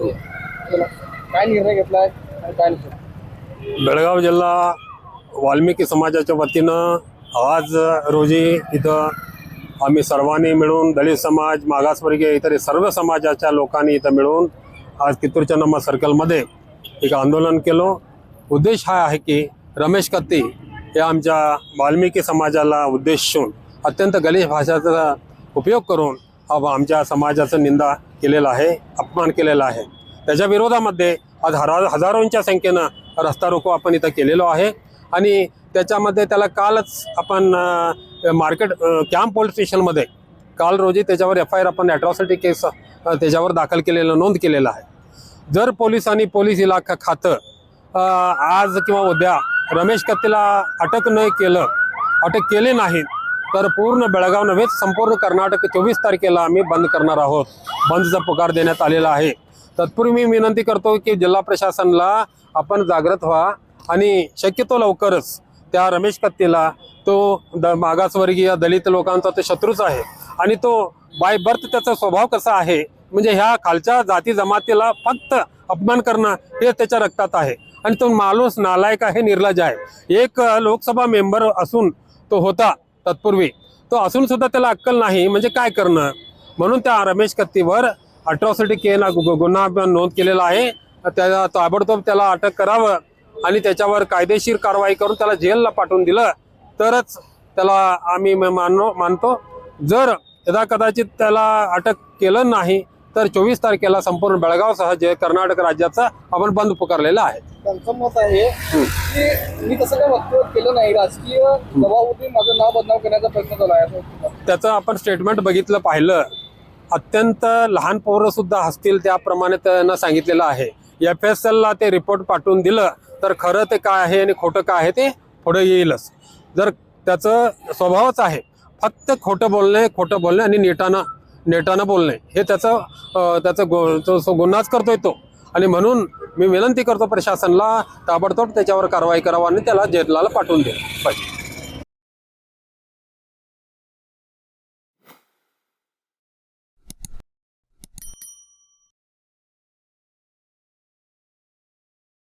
काय निर्णय घेतलाय काय बेळगाव जिल्हा वाल्मिकी समाजाच्या वतीनं आज रोजी इथं आम्ही सर्वांनी मिळून दलित समाज मागासवर्गीय इतर सर्व समाजाच्या लोकांनी इथं मिळून आज कित्तूरच्या नमा सर्कलमध्ये एक आंदोलन केलं. उद्देश हा आहे की रमेश कत्ती हे आमच्या वाल्मिकी समाजाला उद्देशून अत्यंत गलिश भाषेचा उपयोग करून आमच्या समाजाचं निंदा केलेला आहे अपमान केलेला आहे. त्याच्या विरोधामध्ये आज हरा हजारोंच्या संख्येनं रस्ता रोको आपण इथं केलेलो आहे. आणि त्याच्यामध्ये त्याला कालच आपण मार्केट कॅम्प पोलीस स्टेशनमध्ये काल रोजी त्याच्यावर एफ आय आर आपण ॲट्रॉसिटी केस त्याच्यावर दाखल केलेलं नोंद केलेलं आहे. जर पोलिसांनी पोलीस इलाखा खातं आज किंवा उद्या रमेश कत्तेला अटक न केलं अटक केले नाहीत तर पूर्ण बेळगाव नव्हे संपूर्ण कर्नाटक चोवीस तारखेला आम्ही बंद करणार आहोत. बंदचा पुकार देण्यात आलेला आहे. तत्पूर्वी मी विनंती करतो की जिल्हा प्रशासनाला आपण जागृत व्हा आणि शक्यतो लवकरच त्या रमेश कत्तीला तो द मागासवर्गीय दलित लोकांचा तो शत्रूच आहे आणि तो बाय बर्थ त्याचा स्वभाव कसा आहे म्हणजे ह्या खालच्या जाती जमातीला फक्त अपमान करणं हे त्याच्या रक्तात आहे. आणि तो माणूस नालायक आहे निर्लज आहे. एक लोकसभा मेंबर असून तो होता. तत्पूर्वी. तो असून सुद्धा त्याला अक्कल नाही म्हणजे काय करणं म्हणून त्या रमेश कत्तीवर अट्रॉसिटी केला गु- गुन्हा नोंद केलेला आहे. त्याला ताबडतोब त्याला अटक करावं आणि त्याच्यावर कायदेशीर कारवाई करून त्याला जेलला पाठवून दिलं. तरच त्याला आम्ही मानो मानतो. जर यदा कदाचित त्याला अटक केलं नाही तर चोवीस तारखेला संपूर्ण बेळगावसह जे कर्नाटक राज्याचा आपण बंद पुकारलेला आहे. त्यांचं मत आहे की मी तसं काय वक्तव्य केलं नाही. राजकीय दबावावरती माझं नाव बदनाम करण्याचा प्रयत्न झाला आहे. त्याचं आपण स्टेटमेंट बघितलं पाहिलं. अत्यंत लहान पोरं सुद्धा असतील त्याप्रमाणे त्यांना सांगितलेलं आहे. एफ एस एलला ते रिपोर्ट पाठवून दिलं तर खरं ते काय आहे आणि खोटं काय आहे ते पुढे येईलच. जर त्याचं स्वभावच आहे फक्त खोटं बोलणे खोटं बोलणे आणि नेटानं नेटानं बोलणे. हे त्याचं त्याचं गु तो गुन्हाच करतोय तो. आणि म्हणून मी विनंती करतो प्रशासनाला ताबडतोब त्याच्यावर कारवाई करावा आणि त्याला जेलाला पाठवून दिलं पाहिजे